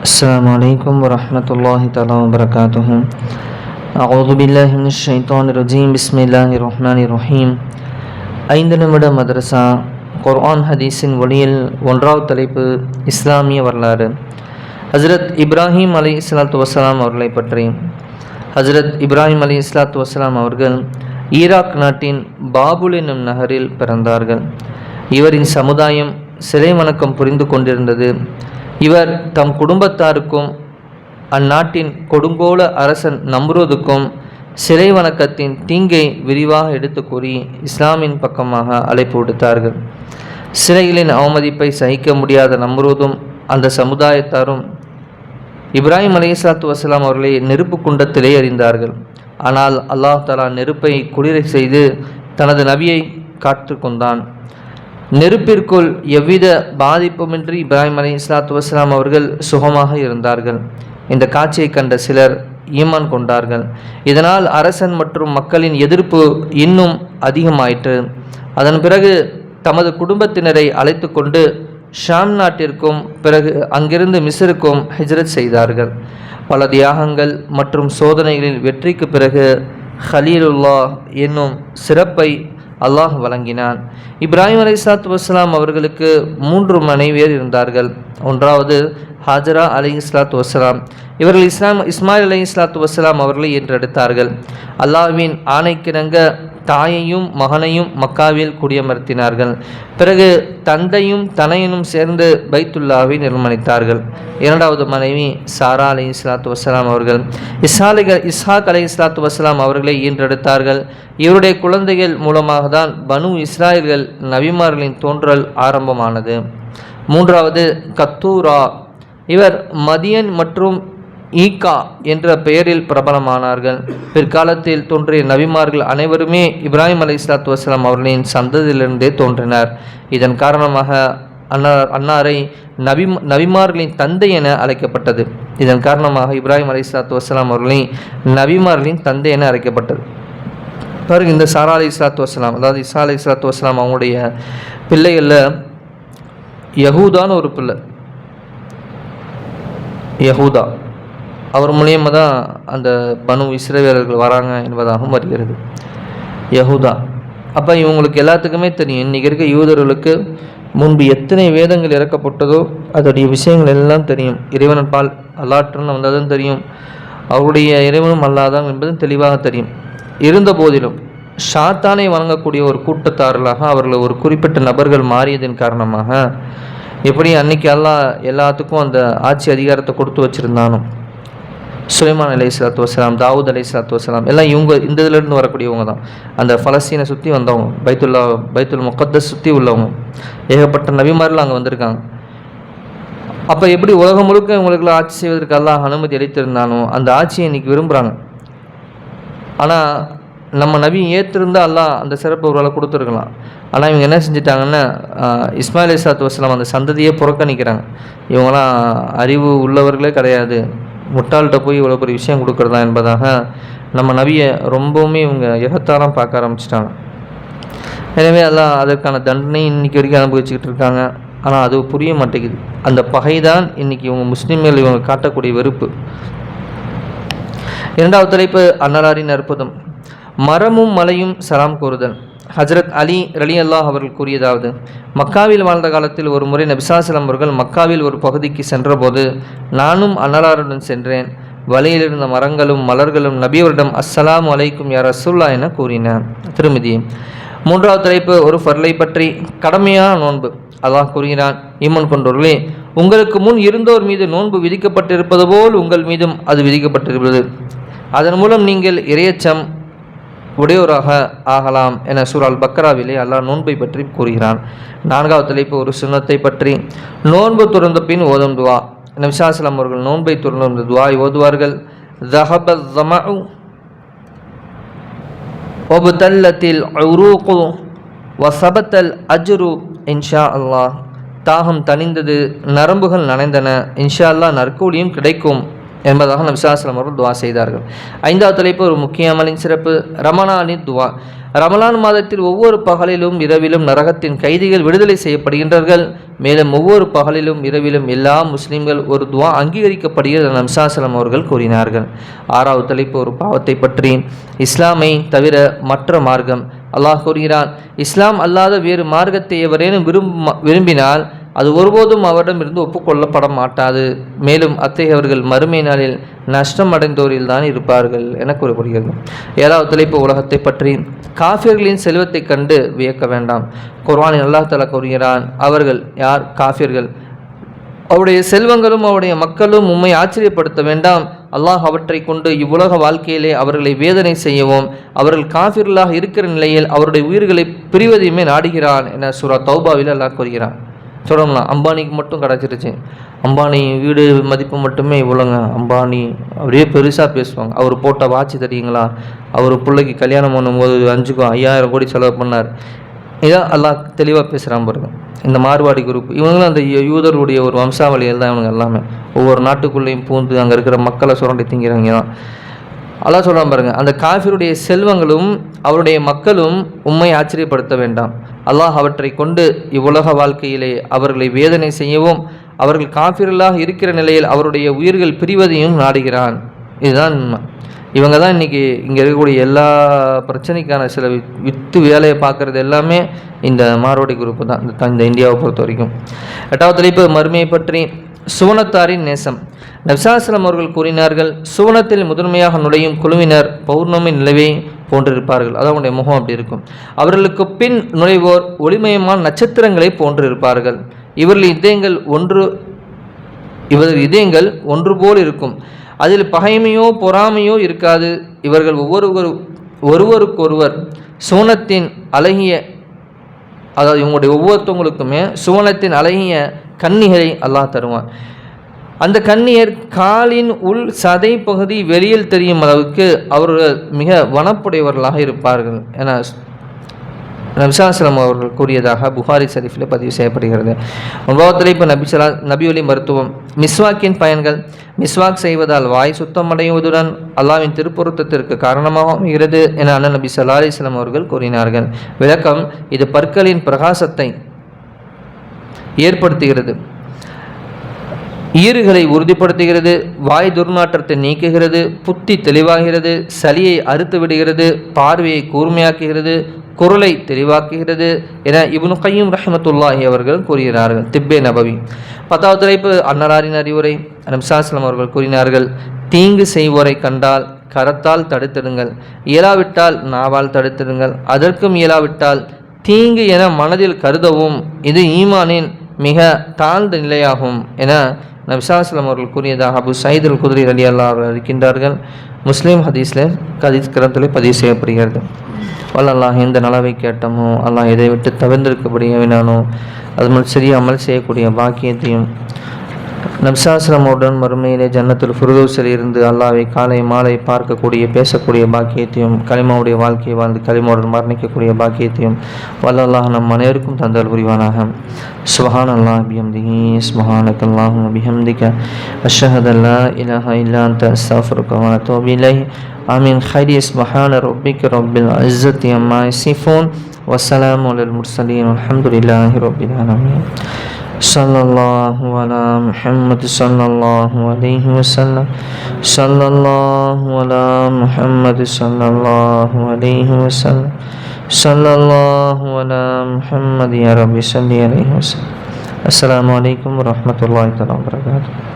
السلام عليكم ورحمة الله تعالى وبركاته أعوذ بالله من الشيطان الرجيم بسم الله الرحمن الرحيم ஐந்து நிமிட மதரசா குர்ஆன் ஹதீஸின் ஒளியில் ஒன்றாவது தலைப்பு இஸ்லாமிய வரலாறு ஹஜரத் இப்ராஹிம் அலி இஸ்லாத்து வசலாம் அவர்களை பற்றி ஹஜரத் இப்ராஹிம் அலி இஸ்லாத்து வசலாம் அவர்கள் ஈராக் நாட்டின் பாபுல் என்னும் நகரில் பிறந்தார்கள் இவரின் சமுதாயம் சிலை வணக்கம் புரிந்து கொண்டிருந்தது இவர் தம் குடும்பத்தாருக்கும் அந்நாட்டின் கொடுங்கோல அரசன் நம்புவதுக்கும் சிறை வணக்கத்தின் தீங்கை விரிவாக எடுத்து கூறி இஸ்லாமின் பக்கமாக அழைப்பு விடுத்தார்கள். சிறைகளின் அவமதிப்பை சகிக்க முடியாத நம்புவதும் அந்த சமுதாயத்தாரும் இப்ராஹிம் அலையாத்து வசலாம் அவர்களை நெருப்பு குண்டத்திலே அறிந்தார்கள் ஆனால் அல்லாஹ் தலா நெருப்பை குளிரை செய்து தனது நபியை காத்து கொண்டான். நெருப்பிற்குள் எவ்வித பாதிப்புமின்றி இப்ராஹிம் அலி இஸ்லாத்து வஸ்லாம் அவர்கள் சுகமாக இருந்தார்கள். இந்த காட்சியை கண்ட சிலர் ஈமான் கொண்டார்கள். இதனால் அரசன் மற்றும் மக்களின் எதிர்ப்பு இன்னும் அதிகமாயிற்று. அதன் பிறகு தமது குடும்பத்தினரை அழைத்து கொண்டு ஷாம் நாட்டிற்கும் பிறகு அங்கிருந்து மிசருக்கும் ஹிஜ்ரத் செய்தார்கள். பல தியாகங்கள் மற்றும் சோதனைகளில் வெற்றிக்கு பிறகு ஹலீலுல்லா என்னும் சிறப்பை அல்லாஹ் வழங்கினான். இப்ராஹிம் அலை சாத் வஸ்லாம் அவர்களுக்கு மூன்று மனைவியர் இருந்தார்கள். ஒன்றாவது ஹாஜரா அலி இஸ்லாத்து வசலாம் இவர்கள் இஸ்லாம் இஸ்மாயில் அலி இஸ்லாத்து வசலாம் அவர்களை என்றெடுத்தார்கள் அல்லாஹ்வின் ஆணைக்கிணங்க தாயையும் மகனையும் மக்காவில் குடியமர்த்தினார்கள். பிறகு தந்தையும் தனையனும் சேர்ந்து பைத்துல்லாவை நிர்மாணித்தார்கள். இரண்டாவது மனைவி சாரா அலி இஸ்லாத்து வசலாம் அவர்கள். இஸ்ஹாலிக இஸ்ஹாக் அலி இஸ்லாத்து வசலாம் அவர்களை ஈன்றெடுத்தார்கள். இவருடைய குழந்தைகள் மூலமாக தான் பனு இஸ்ராயல்கள் நபிமார்களின் தோன்றல் ஆரம்பமானது. மூன்றாவது கத்தூரா. இவர் மதியன் மற்றும் ஈகா என்ற பெயரில் பிரபலமானார்கள். பிற்காலத்தில் தோன்றிய நபிமார்கள் அனைவருமே இப்ராஹிம் அலி இஸ்லாத்து வசலாம் அவர்களின் சந்ததியிலிருந்தே தோன்றினர். இதன் காரணமாக அன்னார் அன்னாரை நபி நபிமார்களின் தந்தை என அழைக்கப்பட்டது. இதன் காரணமாக இப்ராஹிம் அலி இஸ்லாத்து வசலாம் அவர்களின் நபிமார்களின் தந்தை என அழைக்கப்பட்டது. பாருங்க இந்த சாரா அலி இஸ்லாத்து வசலாம் அதாவது இசா அலி இஸ்லாத்து வசலாம் அவங்களுடைய பிள்ளைகளில் யகூதான்னு ஒரு பிள்ளை. யகூதா. அவர் மூலியமாக தான் அந்த பனு இஸ்ரேவியர்கள் வராங்க என்பதாகவும் வருகிறது. யகுதா அப்போ இவங்களுக்கு எல்லாத்துக்குமே தெரியும் இன்றைக்கி இருக்க யூதர்களுக்கு முன்பு எத்தனை வேதங்கள் இறக்கப்பட்டதோ அதோடைய விஷயங்கள் எல்லாம் தெரியும். இறைவன் பால் அல்லாற்றுன்னு வந்ததும் தெரியும். அவருடைய இறைவனும் அல்லாதான் என்பதும் தெளிவாக தெரியும். இருந்த போதிலும் ஷாத்தானை வழங்கக்கூடிய ஒரு கூட்டத்தாரலாக அவர்கள் ஒரு குறிப்பிட்ட நபர்கள் மாறியதன் காரணமாக எப்படி அன்னைக்கு எல்லாம் எல்லாத்துக்கும் அந்த ஆட்சி அதிகாரத்தை கொடுத்து வச்சுருந்தானோ சுலைமான் அலை சலாத்து வசலாம் தாவூத் அலை சலாத்து வசலாம் எல்லாம் இவங்க இந்த இதுலேருந்து வரக்கூடியவங்க தான். அந்த ஃபலஸ்தீனை சுற்றி வந்தவங்க பைத்துல்லா பைத்துல் முக்கத்தை சுற்றி உள்ளவங்க. ஏகப்பட்ட நபிமாரில் அங்கே வந்திருக்காங்க. அப்போ எப்படி உலகம் முழுக்க இவங்களுக்குலாம் ஆட்சி செய்வதற்கு எல்லாம் அனுமதி அளித்திருந்தானோ அந்த ஆட்சியை இன்றைக்கி விரும்புகிறாங்க ஆனால் நம்ம நபி ஏற்றிருந்தால் அல்லாஹ் அந்த சிறப்பு ஒரு கொடுத்துருக்கலாம். ஆனால் இவங்க என்ன செஞ்சிட்டாங்கன்னா இஸ்மாயில் இஸ்லாத்து வசலாம் அந்த சந்ததியே புறக்கணிக்கிறாங்க. இவங்களாம் அறிவு உள்ளவர்களே கிடையாது. முட்டாள்கிட்ட போய் இவ்வளோ பெரிய விஷயம் கொடுக்குறதா என்பதாக நம்ம நபியை ரொம்பவுமே இவங்க எகத்தாரம் பார்க்க ஆரம்பிச்சிட்டாங்க. எனவே எல்லாம் அதற்கான தண்டனை இன்றைக்கி வரைக்கும் அனுபவிச்சுக்கிட்டு இருக்காங்க. ஆனால் அது புரிய மாட்டேங்குது. அந்த பகை தான் இன்றைக்கி இவங்க முஸ்லீம்கள் இவங்க காட்டக்கூடிய வெறுப்பு. இரண்டாவது தலைப்பு அன்னலாரின் அற்புதம். மரமும் மலையும் சலாம் கூறுதல். ஹஜரத் அலி ரலி அல்லாஹ் அவர்கள் கூறியதாவது மக்காவில் வாழ்ந்த காலத்தில் ஒரு முறை நபிசாசலம் அவர்கள் மக்காவில் ஒரு பகுதிக்கு சென்றபோது நானும் அன்னலாருடன் சென்றேன். வழியில் இருந்த மரங்களும் மலர்களும் நபியவரிடம் அஸ்ஸலாம் அலைக்கும் யார் அசுல்லா என கூறின. திருமதி மூன்றாவது தலைப்பு ஒரு ஃபர்லை பற்றி கடமையான நோன்பு. அல்லாஹ் கூறுகிறான் ஈமன் கொண்டோர்களே உங்களுக்கு முன் இருந்தோர் மீது நோன்பு விதிக்கப்பட்டிருப்பது போல் உங்கள் மீதும் அது விதிக்கப்பட்டிருப்பது அதன் மூலம் நீங்கள் இரையச்சம் உடையோராக ஆகலாம் என சூரால் பக்ராவிலே அல்லாஹ் நோன்பை பற்றி கூறுகிறான். நான்காவது தலைப்பு ஒரு சுண்ணத்தை பற்றி. நோன்பு துறந்த பின் ஓதும் துவா. நபிசாசலம் அவர்கள் நோன்பை துறந்த துவாய் ஓதுவார்கள். ஒபுதல்லத்தில் உரூகு வசபத்தல் அஜ்ரு இன்ஷா அல்லாஹ். தாகம் தணிந்தது நரம்புகள் நனைந்தன. இன்ஷா அல்லாஹ் நற்கூலியும் கிடைக்கும். என்பதாக நபிசாஸ்லம் அவர்கள் துவா செய்தார்கள். ஐந்தாவது தலைப்பு ஒரு முக்கியமலின் சிறப்பு ரமணானின் துவா. ரமலான் மாதத்தில் ஒவ்வொரு பகலிலும் இரவிலும் நரகத்தின் கைதிகள் விடுதலை செய்யப்படுகின்றார்கள். மேலும் ஒவ்வொரு பகலிலும் இரவிலும் எல்லா முஸ்லிம்கள் ஒரு துவா அங்கீகரிக்கப்படுகிறது நம்சாசலம் அவர்கள் கூறினார்கள். ஆறாவது தலைப்பு ஒரு பாவத்தை பற்றி. இஸ்லாமை தவிர மற்ற மார்க்கம். அல்லாஹ் கூறுகிறான் இஸ்லாம் அல்லாத வேறு மார்க்கத்தை எவரேனும் விரும்ப விரும்பினால் அது ஒருபோதும் அவரிடமிருந்து ஒப்புக்கொள்ளப்பட மாட்டாது மேலும் அத்தகையவர்கள் மறுமை நாளில் நஷ்டம் அடைந்தோரில் தான் இருப்பார்கள் என கூறப்படுகிறது. ஏழாவது தலைப்பு உலகத்தை பற்றி. காஃபியர்களின் செல்வத்தை கண்டு வியக்க வேண்டாம். குர்வானின் அல்லாஹ் தலா கூறுகிறான் அவர்கள் யார்? காஃபியர்கள். அவருடைய செல்வங்களும் அவருடைய மக்களும் உம்மை ஆச்சரியப்படுத்த வேண்டாம். அல்லாஹ் அவற்றை கொண்டு இவ்வுலக வாழ்க்கையிலே அவர்களை வேதனை செய்யவும் அவர்கள் காஃபிர்களாக இருக்கிற நிலையில் அவருடைய உயிர்களை பிரிவதையுமே நாடுகிறான் என சுரா தௌபாவில் அல்லாஹ் கூறுகிறான். சொல்லணும்னா அம்பானிக்கு மட்டும் கிடச்சிருச்சு. அம்பானி வீடு மதிப்பு மட்டுமே இவ்வளோங்க. அம்பானி அப்படியே பெருசாக பேசுவாங்க. அவர் போட்ட வாட்சி தெரியுங்களா? அவர் பிள்ளைக்கு கல்யாணம் பண்ணும்போது அஞ்சுக்கும் ஐயாயிரம் கோடி செலவு பண்ணார். இதான் எல்லாம் தெளிவாக பேசுகிறான் பாருங்க. இந்த மார்வாடி குரூப் இவங்களும் அந்த யூதருடைய ஒரு வம்சாவளியில் தான் இவங்க எல்லாமே. ஒவ்வொரு நாட்டுக்குள்ளேயும் பூந்து அங்கே இருக்கிற மக்களை சுரண்டி திங்கிறவங்க தான். அல்லாஹ் சொல்கிறான் பாருங்கள் அந்த காஃபிருடைய செல்வங்களும் அவருடைய மக்களும் உண்மை ஆச்சரியப்படுத்த வேண்டாம். அல்லாஹ் அவற்றை கொண்டு இவ்வுலக வாழ்க்கையிலே அவர்களை வேதனை செய்யவும் அவர்கள் காஃபிரலாக இருக்கிற நிலையில் அவருடைய உயிர்கள் பிரிவதையும் நாடுகிறான். இதுதான் உண்மை. இவங்க தான் இன்றைக்கி இங்கே இருக்கக்கூடிய எல்லா பிரச்சனைக்கான சில வித்து வேலையை பார்க்குறது எல்லாமே இந்த மாரோடி குரூப்பு தான் இந்த இந்த இந்தியாவை பொறுத்த வரைக்கும். எட்டாவது தலைப்பு மறுமையை பற்றி சுவனத்தாரின் நேசம். நப்சாசலம் அவர்கள் கூறினார்கள் சுவனத்தில் முதன்மையாக நுழையும் குழுவினர் பௌர்ணமி நிலவே போன்றிருப்பார்கள். அதாவது அவங்களுடைய முகம் அப்படி இருக்கும். அவர்களுக்கு பின் நுழைவோர் ஒளிமயமான நட்சத்திரங்களை போன்றிருப்பார்கள். இவர்கள் இதயங்கள் ஒன்று இவர்கள் இதயங்கள் ஒன்று போல் இருக்கும். அதில் பகைமையோ பொறாமையோ இருக்காது. இவர்கள் ஒவ்வொருவர் ஒருவருக்கொருவர் சுவனத்தின் அழகிய அதாவது இவங்களுடைய ஒவ்வொருத்தவங்களுக்குமே சுவனத்தின் அழகிய கன்னிகளை அல்லாஹ் தருவான். அந்த கண்ணியர் காலின் உள் சதை பகுதி வெளியில் தெரியும் அளவுக்கு அவர்கள் மிக வனப்புடையவர்களாக இருப்பார்கள் என நபிசாஸ்லம் அவர்கள் கூறியதாக புகாரி ஷரீஃபில் பதிவு செய்யப்படுகிறது. ஒன்பதாவது இப்போ நபிசலா நபியொலி மருத்துவம் மிஸ்வாக்கின் பயன்கள் மிஸ்வாக் செய்வதால் வாய் சுத்தமடைவதுடன் அல்லாவின் திருப்பொருத்தத்திற்கு காரணமாக அமைகிறது என அண்ணன் நபி சல்லா அலிஸ்லாம் அவர்கள் கூறினார்கள். விளக்கம் இது பற்களின் பிரகாசத்தை ஏற்படுத்துகிறது. ஈறுகளை உறுதிப்படுத்துகிறது வாய் துர்நாற்றத்தை நீக்குகிறது புத்தி தெளிவாகிறது சளியை அறுத்து விடுகிறது பார்வையை கூர்மையாக்குகிறது குரலை தெளிவாக்குகிறது என இவனு கையும் ரஹமத்துல்லாஹி அவர்கள் கூறுகிறார்கள். திப்பே நபவி. பத்தாவது தலைப்பு அன்னராரின் அறிவுரை. நம்சாஸ்லம் அவர்கள் கூறினார்கள் தீங்கு செய்வோரை கண்டால் கரத்தால் தடுத்திடுங்கள் இயலாவிட்டால் நாவால் தடுத்திடுங்கள் அதற்கும் இயலாவிட்டால் தீங்கு என மனதில் கருதவும் இது ஈமானின் மிக தாழ்ந்த நிலையாகும் என நபிசாஸ்லம் அவர்கள் கூறியதாக அபு சயித் குதிரை அலி அல்லா அவர்கள் இருக்கின்றார்கள். முஸ்லீம் ஹதீஸில் ஹதீஸ் கிரந்தில் பதிவு செய்யப்படுகிறது. வல்லல்லாஹ் எந்த நலவை கேட்டமோ அல்லாஹ் இதை விட்டு தவிர்ந்திருக்கக்கூடிய வேணானோ அது மாதிரி சரியாக அமல் செய்யக்கூடிய பாக்கியத்தையும் நம்சாசிரமுடன் மறுமையிலே ஜன்னத்தில் ஃபுருதோசில் இருந்து அல்லாவை காலை மாலை பார்க்கக்கூடிய பேசக்கூடிய பாக்கியத்தையும் கலிமாவுடைய வாழ்க்கையை வாழ்ந்து கலிமாவுடன் மரணிக்கக்கூடிய பாக்கியத்தையும் வல்லல்லாஹ் நம் அனைவருக்கும் தந்தல் புரிவானாக சுஹான் அல்லா பிஹம்திஹி சுஹானக் அல்லாஹ் பிஹம்திக அஷஹத் அல்லா இலஹ இல்லான் தஃபருக்கான தோபிலை ஆமீன் ஹரி சுஹான ரொபிக் ரொபில் அஸ்ஸத் அம்மா சிஃபோன் வசலாம் அலல் முர்சலீன் அலமதுல்லாஹி ரொபில் ஆலமீன் صلى الله على محمد صلى الله عليه وسلم. صلى الله على محمد صلى الله عليه وسلم. صلى الله على محمد يا رب صل عليه وسلم. السلام عليكم ورحمة الله تعالى وبركاته.